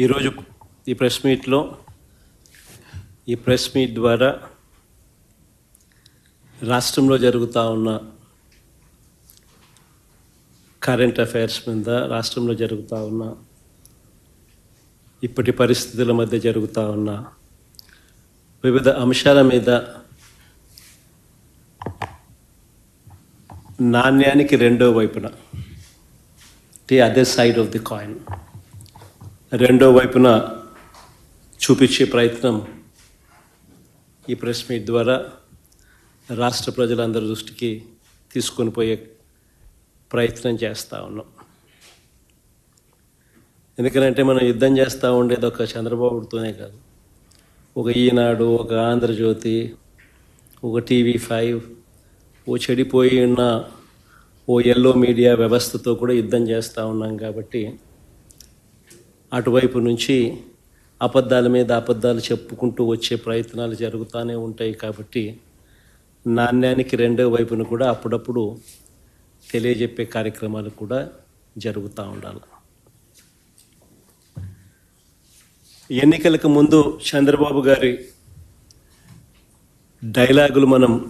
ఈరోజు ఈ ప్రెస్ మీట్లో ఈ ప్రెస్ మీట్ ద్వారా రాష్ట్రంలో జరుగుతూ ఉన్న కరెంట్ అఫైర్స్ మీద రాష్ట్రంలో జరుగుతూ ఉన్న ఇప్పటి పరిస్థితుల మధ్య జరుగుతూ ఉన్న వివిధ అంశాల మీద నాణ్యానికి రెండో వైపున the other side of the coin రెండో వైపున చూపించే ప్రయత్నం ఈ ప్రెస్ మీట్ ద్వారా రాష్ట్ర ప్రజలందరి దృష్టికి తీసుకొని పోయే ప్రయత్నం చేస్తూ ఉన్నాం. ఎందుకంటే మనం యుద్ధం చేస్తూ ఉండేది ఒక చంద్రబాబుతోనే కాదు. ఒక ఈనాడు ఒక ఆంధ్రజ్యోతి ఒక టీవీ ఫైవ్ ఓ చెడిపోయి ఉన్న ఓ ఎల్లో మీడియా వ్యవస్థతో కూడా యుద్ధం చేస్తూ ఉన్నాం కాబట్టి అటువైపు నుంచి అబద్ధాల మీద అబద్ధాలు చెప్పుకుంటూ వచ్చే ప్రయత్నాలు జరుగుతూనే ఉంటాయి కాబట్టి నాణ్యానికి రెండో వైపున కూడా అప్పుడప్పుడు తెలియజెప్పే కార్యక్రమాలు కూడా జరుగుతూ ఉండాలి. ఎన్నికలకు ముందు చంద్రబాబు గారి డైలాగులు మనం